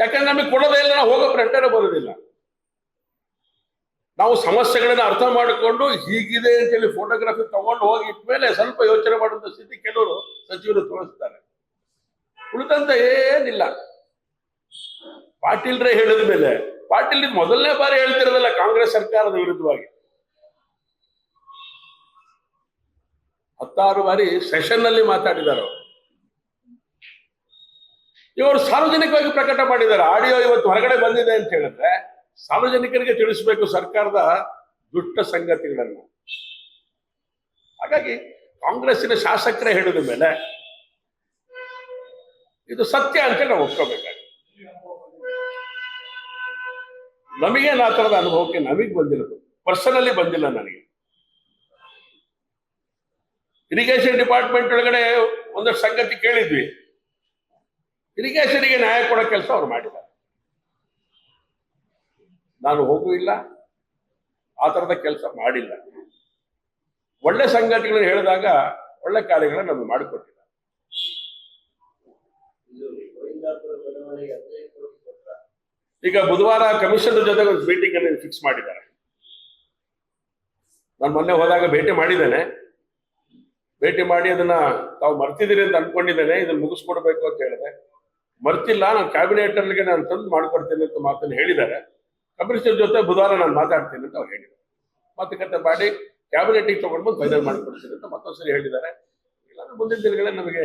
ಯಾಕಂದ್ರೆ ನಮಗೆ ಕೊಡೋದೇ ಇಲ್ಲ, ನಾವು ಹೋಗೋ ಪ್ರಶ್ನೆ ಬರೋದಿಲ್ಲ. ನಾವು ಸಮಸ್ಯೆಗಳನ್ನ ಅರ್ಥ ಮಾಡಿಕೊಂಡು ಹೀಗಿದೆ ಅಂತ ಹೇಳಿ ಫೋಟೋಗ್ರಫಿ ತಗೊಂಡು ಹೋಗಿ ಇಟ್ಮೇಲೆ ಸ್ವಲ್ಪ ಯೋಚನೆ ಮಾಡುವಂತ ಸ್ಥಿತಿ ಕೆಲವರು ಸಚಿವರು ತೋರಿಸ್ತಾರೆ. ಉಳಿದಂತ ಏನಿಲ್ಲ. ಪಾಟೀಲ್ರೇ ಹೇಳಿದ ಮೇಲೆ, ಪಾಟೀಲ್ ಮೊದಲನೇ ಬಾರಿ ಹೇಳ್ತಿರೋದಲ್ಲ ಕಾಂಗ್ರೆಸ್ ಸರ್ಕಾರದ ವಿರುದ್ಧವಾಗಿ. ಹತ್ತಾರು ಬಾರಿ ಸೆಷನ್ನಲ್ಲಿ ಮಾತಾಡಿದ್ದಾರೆ ಅವರು ಇವರು ಸಾರ್ವಜನಿಕವಾಗಿ ಪ್ರಕಟ ಮಾಡಿದ್ದಾರೆ. ಆಡಿಯೋ ಇವತ್ತು ಹೊರಗಡೆ ಬಂದಿದೆ ಅಂತ ಹೇಳಿದ್ರೆ ಸಾರ್ವಜನಿಕರಿಗೆ ತಿಳಿಸಬೇಕು ಸರ್ಕಾರದ ದುಷ್ಟ ಸಂಗತಿಗಳನ್ನು. ಹಾಗಾಗಿ ಕಾಂಗ್ರೆಸ್ಸಿನ ಶಾಸಕರೇ ಹೇಳಿದ ಮೇಲೆ ಇದು ಸತ್ಯ ಅಂತ ನಾವು ಒಪ್ಕೋಬೇಕಾಗುತ್ತೆ ನಮಗೇನು ಆ ಥರದ ಅನುಭವಕ್ಕೆ ನಮಗೆ ಬಂದಿಲ್ಲ. ಪರ್ಸನಲಿ ಬಂದಿಲ್ಲ ನನಗೆ. ಇರಿಗೇಷನ್ ಡಿಪಾರ್ಟ್ಮೆಂಟ್ ಒಳಗಡೆ ಒಂದಷ್ಟು ಸಂಗತಿ ಕೇಳಿದ್ವಿ. ಇರಿಗೇಷನ್ಗೆ ನ್ಯಾಯ ಕೊಡೋ ಕೆಲಸ ಅವ್ರು ಮಾಡಿದ್ದಾರೆ. ನಾನು ಹೋಗೂ ಇಲ್ಲ, ಆ ಥರದ ಕೆಲಸ ಮಾಡಿಲ್ಲ. ಒಳ್ಳೆ ಸಂಗತಿಗಳನ್ನು ಹೇಳಿದಾಗ ಒಳ್ಳೆ ಕಾರ್ಯಗಳನ್ನ ನಮಗೆ ಮಾಡಿಕೊಟ್ಟಿದ್ದಾರೆ ಈಗ ಬುಧವಾರ ಕಮಿಷನ್ ಜೊತೆಗೆ ಒಂದು ಮೀಟಿಂಗ್ ಅನ್ನು ಫಿಕ್ಸ್ ಮಾಡಿದ್ದಾರೆ. ನಾನು ಮೊನ್ನೆ ಹೋದಾಗ ಭೇಟಿ ಮಾಡಿದ್ದೇನೆ. ಭೇಟಿ ಮಾಡಿ ಅದನ್ನ ತಾವು ಮರ್ತಿದ್ದೀರಿ ಅಂತ ಅನ್ಕೊಂಡಿದ್ದೇನೆ, ಇದನ್ನ ಮುಗಿಸ್ಕೊಡ್ಬೇಕು ಅಂತ ಹೇಳಿದೆ. ಮರ್ತಿಲ್ಲ, ನಾನು ಕ್ಯಾಬಿನೆಟ್ ಅಲ್ಲಿಗೆ ನಾನು ತಂದು ಮಾಡ್ಕೊಡ್ತೇನೆ ಅಂತ ಮಾತನ್ನು ಹೇಳಿದ್ದಾರೆ. ಕಮಿಷನರ್ ಜೊತೆ ಬುಧವಾರ ನಾನು ಮಾತಾಡ್ತೀನಿ ಅಂತ ಅವ್ರು ಹೇಳಿದ್ದಾರೆ ಮಾತುಕತೆ ಮಾಡಿ ಕ್ಯಾಬಿನೆಟಿಗೆ ತಗೊಂಡ್ಬಂದು ಫೈನಲ್ ಮಾಡ್ಕೊಡ್ತೀನಿ ಅಂತ ಮತ್ತೊಂದ್ಸರಿ ಹೇಳಿದ್ದಾರೆ. ಇಲ್ಲಾಂದ್ರೆ ಮುಂದಿನ ದಿನಗಳೇ ನಮಗೆ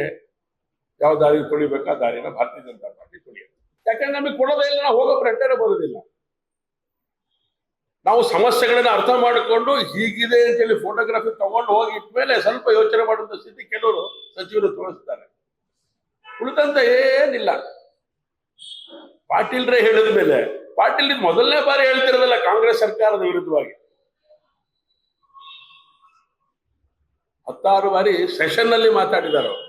ಯಾವ ದಾರಿ ತುಳಿಬೇಕು? ದಾರಿನ ಭಾರತೀಯ ಜನತಾ ಪಾರ್ಟಿ ತುಳಿಯೋದು ಯಾಕಂದ್ರೆ ನಮಗೆ ಕೊಡೋದೇ ಇಲ್ಲ, ನಾವು ಹೋಗೋ ಪ್ರಶ್ನೆ ಬರೋದಿಲ್ಲ. ನಾವು ಸಮಸ್ಯೆಗಳನ್ನ ಅರ್ಥ ಮಾಡಿಕೊಂಡು ಹೀಗಿದೆ ಅಂತೇಳಿ ಫೋಟೋಗ್ರಫಿ ತಗೊಂಡು ಹೋಗಿ ಇಟ್ಮೇಲೆ ಸ್ವಲ್ಪ ಯೋಚನೆ ಮಾಡುವಂತ ಸ್ಥಿತಿ ಕೆಲವರು ಸಚಿವರು ತೋರಿಸ್ತಾರೆ. ಉಳಿದಂತ ಏನಿಲ್ಲ. ಪಾಟೀಲ್ರೇ ಹೇಳಿದ ಮೇಲೆ, ಪಾಟೀಲ್ ಮೊದಲನೇ ಬಾರಿ ಹೇಳ್ತಿರೋದಲ್ಲ ಕಾಂಗ್ರೆಸ್ ಸರ್ಕಾರದ ವಿರುದ್ಧವಾಗಿ. ಹತ್ತಾರು ಬಾರಿ ಸೆಷನ್ನಲ್ಲಿ ಮಾತಾಡಿದ್ದಾರೆ ಅವರು.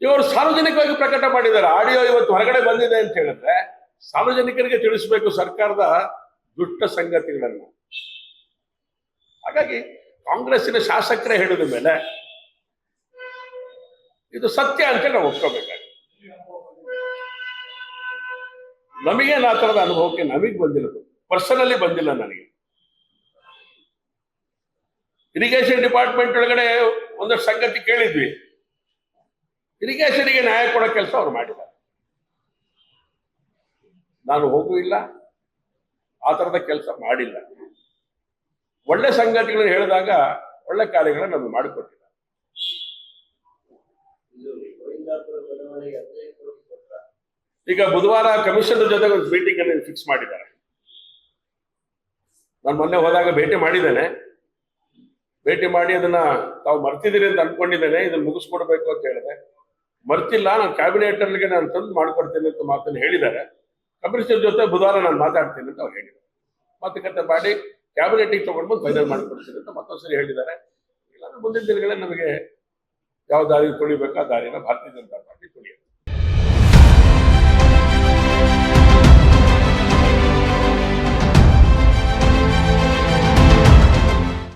ಇವರು ಸಾರ್ವಜನಿಕವಾಗಿ ಪ್ರಕಟ ಮಾಡಿದ್ದಾರೆ. ಆಡಿಯೋ ಇವತ್ತು ಹೊರಗಡೆ ಬಂದಿದೆ ಅಂತ ಹೇಳಿದ್ರೆ ಸಾರ್ವಜನಿಕರಿಗೆ ತಿಳಿಸಬೇಕು ಸರ್ಕಾರದ ದುಷ್ಟ ಸಂಗತಿಗಳನ್ನು. ಹಾಗಾಗಿ ಕಾಂಗ್ರೆಸ್ಸಿನ ಶಾಸಕರೇ ಹೇಳಿದ ಮೇಲೆ ಇದು ಸತ್ಯ ಅಂತ ನಾವು ಒಪ್ಕೋಬೇಕಾಗಿ ನಮಗೇನು ಆ ಥರದ ಅನುಭವಕ್ಕೆ ನಮಗೆ ಬಂದಿಲ್ಲ. ಪರ್ಸನಲಿ ಬಂದಿಲ್ಲ ನನಗೆ. ಇರಿಗೇಷನ್ ಡಿಪಾರ್ಟ್ಮೆಂಟ್ ಒಳಗಡೆ ಒಂದಷ್ಟು ಸಂಗತಿ ಕೇಳಿದ್ವಿ. ಇರಿಗೇಷನ್ಗೆ ನ್ಯಾಯ ಕೊಡೋ ಕೆಲಸ ಅವ್ರು ಮಾಡಿದ್ದಾರೆ. ನಾನು ಹೋಗೂ ಇಲ್ಲ. ಆ ಥರದ ಕೆಲಸ ಮಾಡಿಲ್ಲ. ಒಳ್ಳೆ ಸಂಗತಿಗಳನ್ನು ಹೇಳಿದಾಗ ಒಳ್ಳೆ ಕಾರ್ಯಗಳನ್ನು ನಮಗೆ ಮಾಡಿಕೊಟ್ಟಿದ್ದಾರೆ ಈಗ ಬುಧವಾರ ಕಮಿಷನರ್ ಜೊತೆ ಒಂದು ಮೀಟಿಂಗ್ ಅನ್ನು ಫಿಕ್ಸ್ ಮಾಡಿದ್ದಾರೆ. ನಾನು ಮೊನ್ನೆ ಹೋದಾಗ ಭೇಟಿ ಮಾಡಿದ್ದೇನೆ. ಭೇಟಿ ಮಾಡಿ ಅದನ್ನ ತಾವು ಮರ್ತಿದ್ದೀರಿ ಅಂತ ಅನ್ಕೊಂಡಿದ್ದೇನೆ. ಇದನ್ನ ಮುಗಿಸ್ಕೊಡ್ಬೇಕು ಅಂತ ಹೇಳಿದೆ. ಮರ್ತಿಲ್ಲ, ನಾನು ಕ್ಯಾಬಿನೆಟ್ ಅಲ್ಲಿಗೆ ನಾನು ತಂದು ಮಾಡ್ಕೊಡ್ತೇನೆ ಅಂತ ಮಾತನ್ನು ಹೇಳಿದ್ದಾರೆ. ಕಮಿಷನರ್ ಜೊತೆ ಬುಧವಾರ ನಾನು ಮಾತಾಡ್ತೀನಿ ಅಂತ ಅವ್ರು ಹೇಳಿದ್ದಾರೆ ಮಾತುಕತೆ ಮಾಡಿ ಕ್ಯಾಬಿನೆಟಿಗೆ ತಗೊಂಡ್ಬಂದು ಫೈನಲ್ ಮಾಡ್ಕೊಡ್ತೀನಿ ಅಂತ ಮತ್ತೊಂದ್ಸರಿ ಹೇಳಿದ್ದಾರೆ. ಇಲ್ಲಾಂದ್ರೆ ಮುಂದಿನ ದಿನಗಳೇ ನಮಗೆ ಯಾವ ದಾರಿ ತುಳಿಬೇಕು? ಆ ದಾರಿನ ಭಾರತೀಯ ಜನತಾ